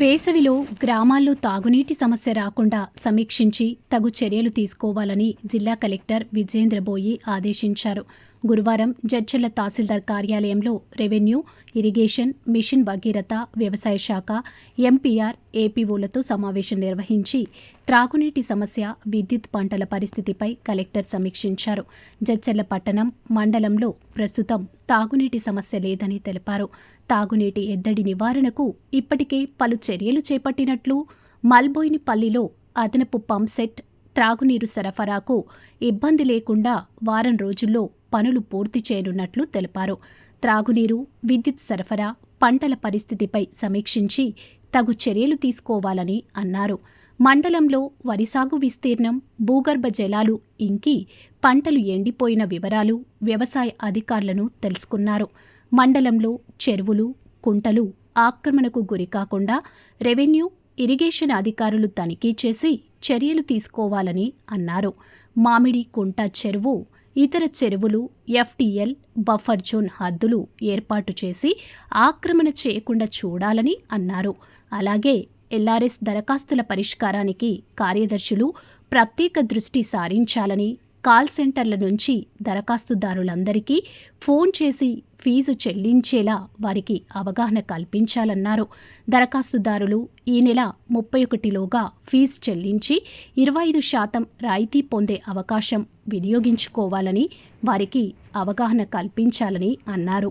వేసవిలో గ్రామాల్లో తాగునీటి సమస్య రాకుండా సమీక్షించి తగు చర్యలు తీసుకోవాలని జిల్లా కలెక్టర్ విజేంద్రబోయి ఆదేశించారు. గురువారం జడ్చర్ల తహసీల్దార్ కార్యాలయంలో రెవెన్యూ ఇరిగేషన్ మిషన్ భగీరథ వ్యవసాయ శాఖ ఎంపీఆర్ ఏపీఓలతో సమావేశం నిర్వహించి త్రాగునీటి సమస్య విద్యుత్ పంటల పరిస్థితిపై కలెక్టర్ సమీక్షించారు. జడ్చర్ల పట్టణం మండలంలో ప్రస్తుతం తాగునీటి సమస్య లేదని తెలిపారు. తాగునీటి ఎద్దడి నివారణకు ఇప్పటికే పలు చర్యలు చేపట్టినట్లు మల్బోయినిపల్లిలో అదనపు పంప్ సెట్ త్రాగునీరు సరఫరాకు ఇబ్బంది లేకుండా వారం రోజుల్లో పనులు పూర్తి చేయనున్నట్లు తెలిపారు. త్రాగునీరు విద్యుత్ సరఫరా పంటల పరిస్థితిపై సమీక్షించి తగు చర్యలు తీసుకోవాలని అన్నారు. మండలంలో వరి సాగు విస్తీర్ణం భూగర్భ జలాలు ఇంకి పంటలు ఎండిపోయిన వివరాలు వ్యవసాయ అధికారులను తెలుసుకున్నారు. మండలంలో చెరువులు కుంటలు ఆక్రమణకు గురికాకుండా రెవెన్యూ ఇరిగేషన్ అధికారులు తనిఖీ చేసి చర్యలు తీసుకోవాలని అన్నారు. మామిడి కుంట చెరువు ఇతర చెరువులు ఎఫ్టీఎల్ బఫర్ జోన్ హద్దులు ఏర్పాటు చేసి ఆక్రమణ చేయకుండా చూడాలని అన్నారు. అలాగే ఎల్ఆర్ఎస్ దరఖాస్తుల పరిష్కారానికి కార్యదర్శులు ప్రత్యేక దృష్టి సారించాలని కాల్ సెంటర్ల నుంచి దరఖాస్తుదారులందరికీ ఫోన్ చేసి ఫీజు చెల్లించేలా వారికి అవగాహన కల్పించాలన్నారు. దరఖాస్తుదారులు ఈ నెల ముప్పై ఒకటిలోగా ఫీజు చెల్లించి ఇరవై ఐదు శాతం రాయితీ పొందే అవకాశం వినియోగించుకోవాలని వారికి అవగాహన కల్పించాలని అన్నారు.